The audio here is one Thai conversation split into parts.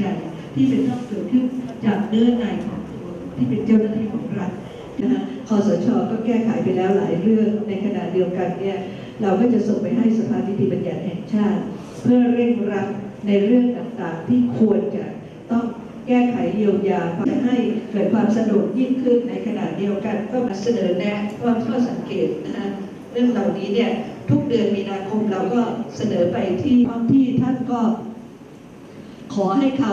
ใจที่จะต้องเกิดขึ้นจากเนื้อในของตัวที่เป็นเจ้าหน้าที่ของรัฐนะฮะคอสชก็แก้ไขไปแล้วหลายเรื่องในขณะเดียวกันเนี่ยเราก็จะส่งไปให้สภานิติบัญญัติแห่งชาติ เพื่อเร่งรัดในเรื่องต่างๆ ที่ควรจะต้องแก้ไขเยียวยาจะให้เกิดความสะดวกยิ่งขึ้นในขณะเดียวกันก็มาเสนอแนะว่าข้อสังเกตนะฮะเรื่องเหล่านี้เนี่ยทุกเดือนมีนาคมเราก็เสนอไปที่ท้องที่ท่านก็ ขอให้เขา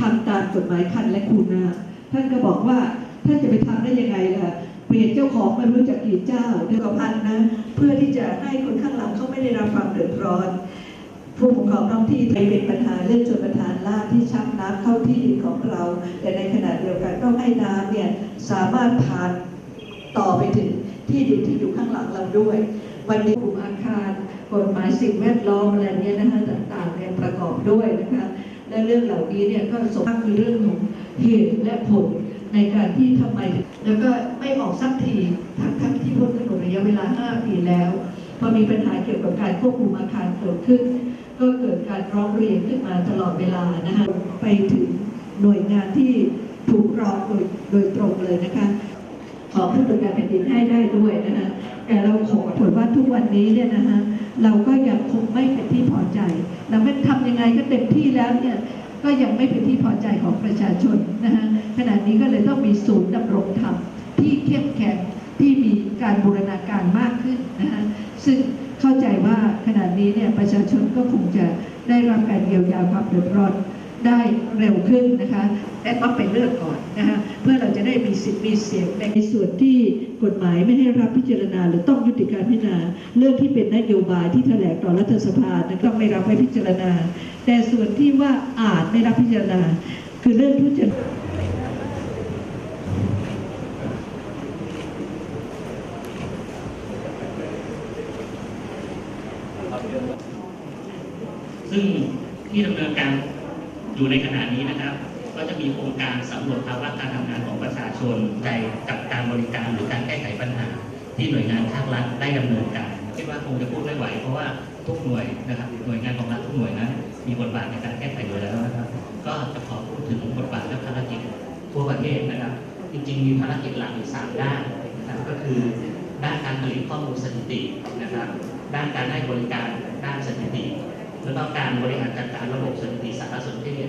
ทำตามกฎหมายคันและคูนาท่านก็บอกว่าท่านจะไปทำได้ยังไงล่ะเปลี่ยนเจ้าของไม่รู้จักกี่เจ้าเดือนพันนะ เพื่อที่จะให้คนข้างหลังเขาไม่ได้รับความเดือดร้อน ผู้ปกครองท้องที่ไปเป็นปัญหาเรื่องชนประทานล่าที่ชักน้ำเข้าที่ดินของเรา แต่ในขณะเดียวกันต้องให้น้ำเนี่ยสามารถผ่านต่อไปถึงที่ดินที่อยู่ข้างหลังเราด้วย วันนี้กลุ่มอาคารกฎหมายสิ่งแวดล้อมอะไรเนี่ยนะคะต่างๆเนี่ยประกอบด้วยนะคะ และเรื่องเหล่านี้เนี่ยก็สมมติคือเรื่องของเหตุและผลในการที่ทำไม แล้วก็ไม่ออกสักทีทั้งทั้งที่พ้นกำหนดระยะเวลา 5 ปีแล้ว พอมีปัญหาเกี่ยวกับการควบคุมอาคารเกิดขึ้น ก็เกิดการร้องเรียนขึ้นมาตลอดเวลานะคะไปถึงหน่วยงานที่ถูกร้องโดยโดยตรงเลยนะคะขอผู้ตรวจการแผ่นดินให้ได้ด้วยนะคะแต่เราขอผลว่าทุกวันนี้เนี่ยนะคะ เราก็ยังคงไม่เป็นที่พอใจ เราไม่ทำยังไงก็เต็มที่แล้วเนี่ยก็ยังไม่เป็นที่พอใจของประชาชนนะคะขณะนี้ก็เลยต้องมีศูนย์ดำรงธรรมที่เข้มแข็งที่มีการบูรณาการมากขึ้นนะฮะซึ่งเข้าใจว่าขณะนี้เนี่ยประชาชนก็คงจะได้รับการเยียวยาความเดือดร้อน ได้เร็วขึ้นนะคะและต้องไปเลือกก่อนนะคะเพื่อเราจะได้มีสิทธิ์มีเสียงในส่วนที่กฎหมายไม่ให้รับพิจารณา หรือต้องยุติการพิจารณา เรื่องที่เป็นนโยบายที่แถลงต่อรัฐสภาต้องไม่รับไว้พิจารณา แต่ส่วนที่ว่าอาจไม่รับพิจารณา คือเรื่องทุจริตซึ่งที่ดำเนินการ อยู่ในขณะนี้นะครับ ก็จะมีโครงการสำรวจภาวะการทำงานของประชาชนใจกับการบริการหรือการแก้ไขปัญหา ที่หน่วยงานภาครัฐได้ดำเนินการคิดว่าคงจะพูดไม่ไหวเพราะว่าทุกหน่วยนะครับหน่วยงานของรัฐทุกหน่วยนั้น มีบทบาทในการแก้ไขอยู่แล้วนะครับ ก็จะขอพูดถึงบทบาทและภารกิจทั่วประเทศนะครับ จริง ๆ มีภารกิจหลักอยู่สามด้านนะครับก็คือ ด้านการผลิตข้อมูลสถิตินะครับ ด้านการให้บริการด้านสถิติ แล้ว ก็การบริหารจัดการระบบสถิติสารสนเทศ